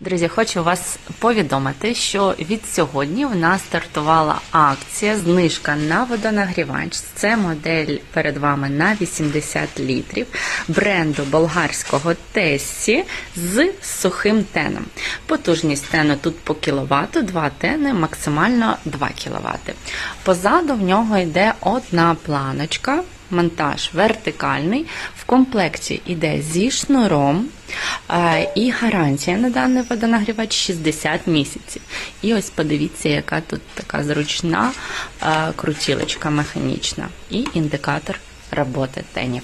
Друзі, хочу вас повідомити, що від сьогодні в нас стартувала акція знижка на водонагрівач. Це модель перед вами на 80 літрів бренду болгарського Тесі з сухим теном. Потужність тену тут по кіловату, 2 тени, максимально 2 кВт. Позаду в нього йде одна планочка. Монтаж вертикальний. В комплекті йде зі шнуром і гарантія на даний водонагрівач 60 місяців. І ось подивіться, яка тут така зручна крутілочка механічна і індикатор роботи тенів.